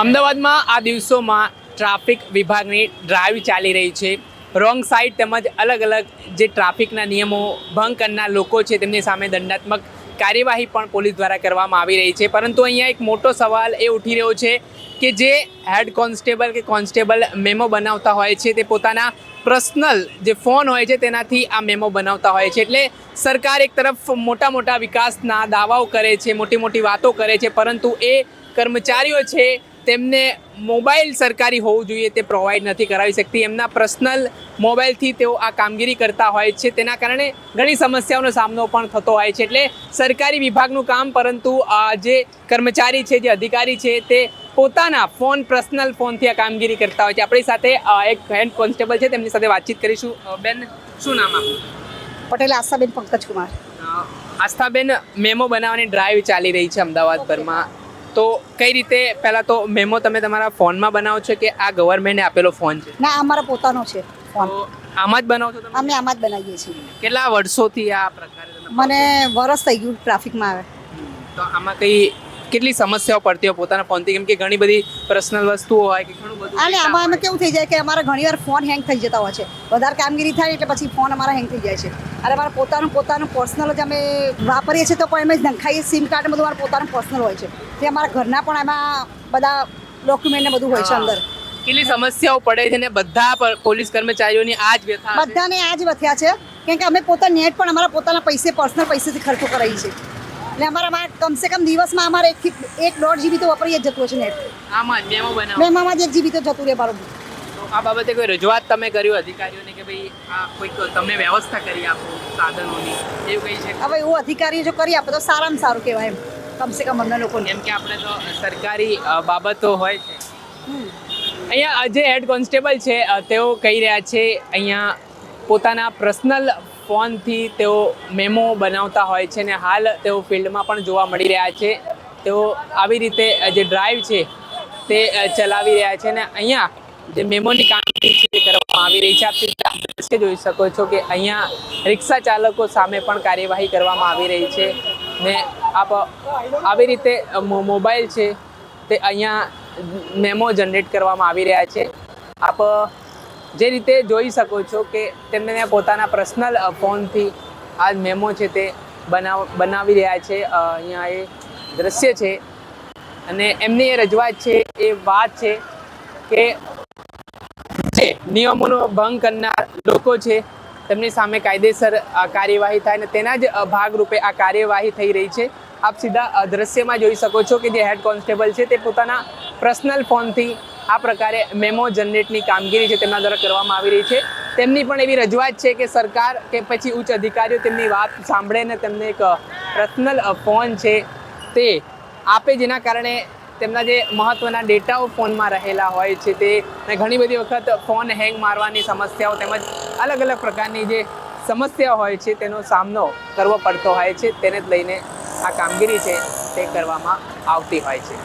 અમદાવાદમાં આ દિવસોમાં ટ્રાફિક વિભાગની ડ્રાઈવ ચાલી રહી છે. રોંગ સાઈડ તેમજ અલગ અલગ જે ટ્રાફિકના નિયમો ભંગ કરનાર લોકો છે તેમની સામે દંડાત્મક કાર્યવાહી પણ પોલીસ દ્વારા કરવામાં આવી રહી છે. પરંતુ અહીંયા એક મોટો સવાલ એ ઉઠી રહ્યો છે કે જે હેડ કોન્સ્ટેબલ કે કોન્સ્ટેબલ મેમો બનાવતા હોય છે તે પોતાના પર્સનલ જે ફોન હોય છે તેનાથી આ મેમો બનાવતા હોય છે. એટલે સરકાર એક તરફ મોટા મોટા વિકાસના દાવાઓ કરે છે, મોટી મોટી વાતો કરે છે, પરંતુ એ કર્મચારીઓ છે તેમને મોબાઈલ સરકારી હોવું જોઈએ તે પ્રોવાઈડ નથી કરાવી શકતી. એમના પર્સનલ મોબાઈલથી તેઓ આ કામગીરી કરતા હોય છે. તેના કારણે ઘણી સમસ્યાઓનો સામનો પણ થતો હોય છે. એટલે સરકારી વિભાગનું કામ પરંતુ આ જે કર્મચારી છે જે અધિકારી છે તે પોતાના ફોન પર્સનલ ફોનથી આ કામગીરી કરતા હોય છે. આપણી સાથે એક હેડ કોન્સ્ટેબલ છે. તેમની સાથે વાતચીત કરીશું. બેન શું નામ આપનું? પટેલ આશાબેન પંકજકુમાર. આસ્થાબેન મેમો બનાવવાની ડ્રાઈવ ચાલી રહી છે અમદાવાદભરમાં. તો કઈ રીતે પહેલાં તો મેમો તમે તમારા ફોનમાં બનાવો છો કે આ ગવર્મેન્ટે આપેલો ફોન છે? ના અમારા પોતાનો છે ફોન. આમાં જ બનાવો છો તમે? અમે આમાં જ બનાવીએ છીએ. કેટલા વર્ષોથી આ પ્રકારે મને વરસ થઈ ગયું ટ્રાફિકમાં આવે. તો આમાં કઈ કેટલી સમસ્યાઓ પડતી હોય પોતાના ફોનથી? કેમ કે ઘણી બધી પર્સનલ વસ્તુઓ હોય કે ઘણું બધું અને આમાં અમે કેવું થઈ જાય કે અમારા ઘણીવાર ફોન હેંગ થઈ જતા હોય છે. વધારે કામગીરી થાય એટલે પછી ફોન અમારા હેંગ થઈ જાય છે. અને અમારા પોતાનું પોતાનું પર્સનલ જ અમે વાપરીએ છીએ તો પણ જ નંખાઈએ સિમ કાર્ડ બધું અમારું પોતાનું પર્સનલ હોય છે. તે અમારા ઘરના પણ એમાં બધા ડોક્યુમેન્ટ ને બધું હોય છે અંદર. કેટલી સમસ્યાઓ પડે છે ને બધા પોલીસ કર્મચારીઓની આ જ વ્યથા છે. બધાને આ જ વથ્યા છે. કેમ કે અમે પોતા નેટ પણ અમારા પોતાના પૈસે પર્સનલ પૈસેથી ખર્ચો કરાવીએ છીએ. એટલે અમારા કમસે કમ દિવસમાં અમારે એકથી એક દોઢ જીબી તો વાપરીએ જ જતું છે નેટ આમાં મેમો બનાવો. મેમામાં જ એક જીબી તો જતું રહે મારું. તો આ બાબતે કોઈ રજૂઆત તમે કર્યું અધિકારીઓને કે ભાઈ આ કોઈક તમને વ્યવસ્થા કરી આપો સાધનોની એવું કઈ છે? હવે એવું અધિકારી જો કરી આપે તો સારામાં સારું કહેવાય એમ. કમસે કમ અમને લોકોને. એમ કે આપણે તો સરકારી બાબતો હોય છે. અહીંયા જે હેડ કોન્સ્ટેબલ છે તેઓ કહી રહ્યા છે અહીંયા પોતાના પર્સનલ ફોનથી તેઓ મેમો બનાવતા હોય છે ને હાલ તેઓ ફિલ્ડમાં પણ જોવા મળી રહ્યા છે. તેઓ આવી રીતે જે ડ્રાઈવ છે તે ચલાવી રહ્યા છે ને અહીંયા જે મેમોની કામગીરી છે તે કરવામાં આવી રહી છે. આપ દ્રશ્ય જોઈ શકો છો કે અહીંયા રિક્ષા ચાલકો સામે પણ કાર્યવાહી કરવામાં આવી રહી છે ને આપ આવી રીતે મોબાઈલ છે તે અહીંયા મેમો જનરેટ કરવામાં આવી રહ્યા છે. આપ જે રીતે જોઈ શકો છો કે તેમને પોતાના પર્સનલ ફોનથી આ મેમો છે તે બનાવ, બનાવી રહ્યા છે. અહીંયા એ દ્રશ્ય છે. અને એમની એ રજૂઆત છે, એ વાત છે કે જે નિયમોનો ભંગ કરનાર લોકો છે, તેમની સામે કાયદેસર કાર્યવાહી થાય અને તેના જ ભાગરૂપે આ કાર્યવાહી થઈ રહી છે. આપ સીધા દ્રશ્યમાં જોઈ શકો છો કે જે હેડ કોન્સ્ટેબલ છે તે પોતાના પર્સનલ ફોનથી આ પ્રકારે મેમો જનરેટની કામગીરી છે તેમના દ્વારા કરવામાં આવી રહી છે. તેમની પણ એવી રજૂઆત છે કે સરકાર કે પછી ઉચ્ચ અધિકારીઓ તેમની વાત સાંભળે ને તેમને એક પર્સનલ ફોન છે તે આપે જેના કારણે તેમના જે મહત્ત્વના ડેટાઓ ફોનમાં રહેલા હોય છે તે ઘણી બધી વખત ફોન હેંગ મારવાની સમસ્યાઓ તેમજ અલગ અલગ પ્રકારની જે સમસ્યા હોય છે તેનો સામનો કરવો પડતો હોય છે તેને જ લઈને આ કામગીરી છે તે કરવામાં આવતી હોય છે.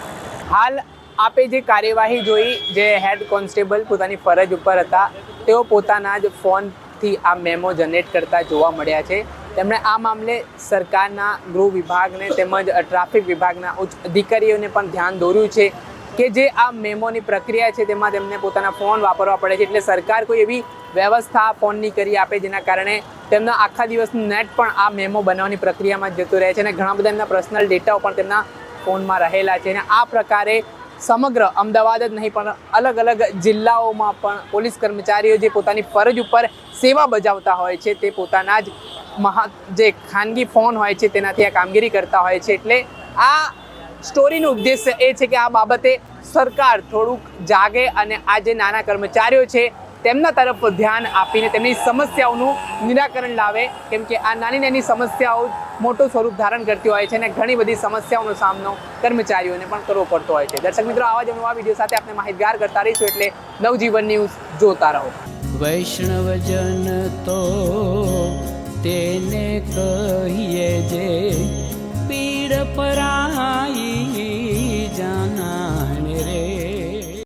હાલ આપે જે કાર્યવાહી જોઈ, જે હેડ કોન્સ્ટેબલ પોતાની ફરજ ઉપર હતા, તેઓ પોતાના જ ફોનથી આ મેમો જનરેટ કરતા જોવા મળ્યા છે. તેમણે આ મામલે સરકારના ગૃહ વિભાગને તેમજ ટ્રાફિક વિભાગના ઉચ્ચ અધિકારીઓને પણ ધ્યાન દોર્યું છે કે જે આ મેમોની પ્રક્રિયા છે તેમાં તેમને પોતાના ફોન વાપરવા પડે છે. એટલે સરકાર કોઈ એવી વ્યવસ્થા ફોનની કરી આપે જેના કારણે તેમના આખા દિવસનું નેટ પણ આ મેમો બનાવવાની પ્રક્રિયામાં જતું રહે છે અને ઘણા બધા એમના પર્સનલ ડેટાઓ પણ તેમના ફોનમાં રહેલા છે. અને આ પ્રકારે સમગ્ર અમદાવાદ જ નહીં, પણ અલગ અલગ જિલ્લાઓમાં પણ પોલીસ કર્મચારીઓ જે પોતાની ફરજ ઉપર સેવા બજાવતા હોય છે, તે પોતાના જ મહા, જે ખાનગી ફોન હોય છે, તેનાથી આ કામગીરી કરતા હોય છે. એટલે આ સ્ટોરીનો ઉદ્દેશ્ય એ છે કે આ બાબતે સરકાર થોડુંક જાગે અને આ જે નાના કર્મચારીઓ છે તેમના તરફ ધ્યાન આપીને તેમની સમસ્યાઓનું નિરાકરણ લાવે. કેમ કે આ નાની નાની સમસ્યાઓ મોટું સ્વરૂપ ધારણ કરતી હોય છે અને ઘણી બધી સમસ્યાઓનો સામનો કર્મચારીઓને પણ કરવો પડતો હોય છે. દર્શક મિત્રો, આવા જ નવા વીડિયો સાથે આપણે માહિતગાર કરતા રહીશું એટલે નવજીવન ન્યૂઝ જોતા રહો. વૈષ્ણવજન તો તેને કહીએ જે પીડ પરાઈ